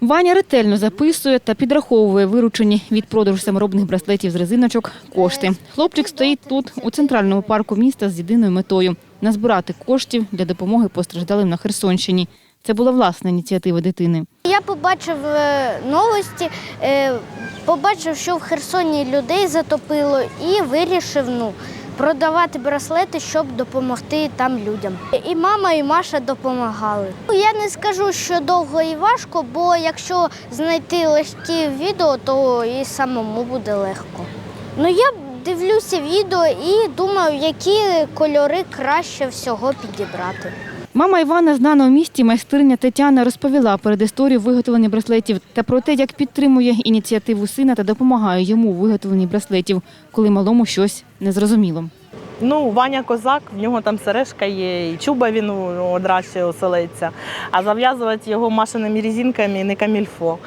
Ваня ретельно записує та підраховує виручені від продажу саморобних браслетів з резиночок кошти. Хлопчик стоїть тут, у центральному парку міста з єдиною метою назбирати коштів для допомоги постраждалим на Херсонщині. Це була власна ініціатива дитини. Я побачив е, новості, е, побачив, що в Херсоні людей затопило, і вирішив ну, продавати браслети, щоб допомогти там людям. І мама, і Маша допомагали. Ну, Я не скажу, що довго і важко, бо якщо знайти легкі відео, то і самому буде легко. Ну я дивлюся відео і думаю, які кольори краще всього підібрати. Мама Івана, знана у місті майстриня Тетяна, розповіла перед історією виготовлення браслетів та про те, як підтримує ініціативу сина та допомагає йому у виготовленні браслетів, коли малому щось незрозуміло. Ну, Ваня козак, в нього там сережка є, і чуба він одразу оселиться. А зав'язувати його машиними резинками не камільфо.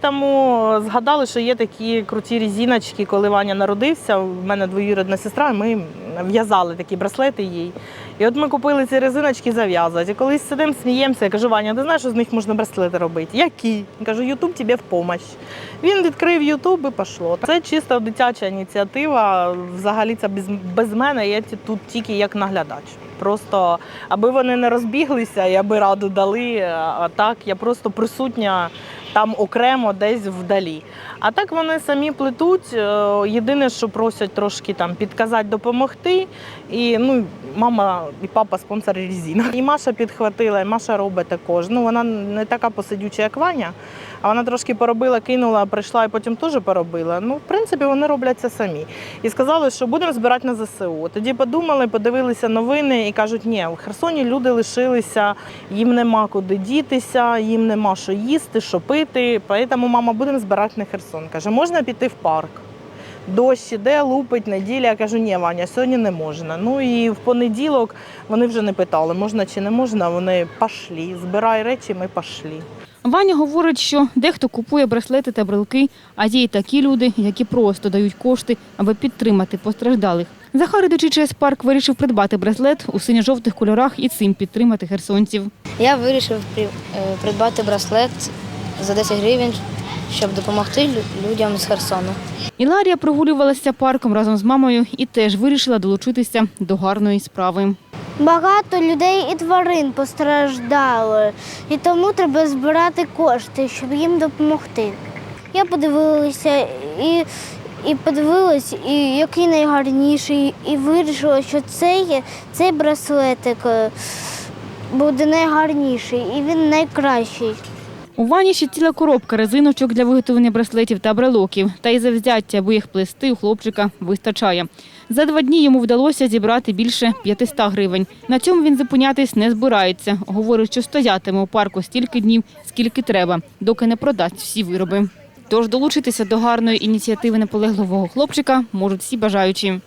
Тому згадали, що є такі круті резиночки, коли Ваня народився. У мене двоюрідна сестра, ми в'язали такі браслети їй. І от ми купили ці резиночки зав'язувати. І колись сидимо, сміємося, я кажу, Ваня, ти знаєш, що з них можна браслети робити? Які? Я кажу, Ютуб тобі в допомогу. Він відкрив Ютуб і пішло. Це чисто дитяча ініціатива. Взагалі це без, без мене. Я тут тільки як наглядач. Просто аби вони не розбіглися і аби раду дали. А так я просто присутня там окремо десь вдалі. А так вони самі плетуть. Е, Єдине, що просять трошки там підказати, допомогти. І ну, мама і папа спонсори резинок. І Маша підхватила, і Маша робить також. Ну вона не така посидюча, як Ваня. А вона трошки поробила, кинула, прийшла і потім теж поробила. Ну, в принципі, вони роблять це самі. І сказали, що будемо збирати на ЗСУ. Тоді подумали, подивилися новини і кажуть, ні, в Херсоні люди лишилися, їм нема куди дітися, їм нема що їсти, що пити. Тому, мама, будемо збирати на Херсон. Каже, можна піти в парк. Дощ іде, лупить неділя. Я кажу, ні, Ваня, сьогодні не можна. Ну і в понеділок вони вже не питали, можна чи не можна. Вони пішли. Збирай речі, ми пішли. Ваня говорить, що дехто купує браслети та брелки, а є й такі люди, які просто дають кошти, аби підтримати постраждалих. Захар, ідучи через парк, вирішив придбати браслет у синьо-жовтих кольорах і цим підтримати херсонців. Я вирішив е, придбати браслет за 10 гривень, щоб допомогти людям з Херсону. Іларія прогулювалася парком разом з мамою і теж вирішила долучитися до гарної справи. Багато людей і тварин постраждали, і тому треба збирати кошти, щоб їм допомогти. Я подивилася і, і подивилась, і який найгарніший, і вирішила, що цей, цей браслетик е, буде найгарніший і він найкращий. У вані ще ціла коробка резиночок для виготовлення браслетів та брелоків. Та й завзяття, аби їх плести, у хлопчика вистачає. За два дні йому вдалося зібрати більше 500 гривень. На цьому він зупинятись не збирається. Говорить, що стоятиме у парку стільки днів, скільки треба, доки не продасть всі вироби. Тож долучитися до гарної ініціативи наполегливого хлопчика можуть всі бажаючі.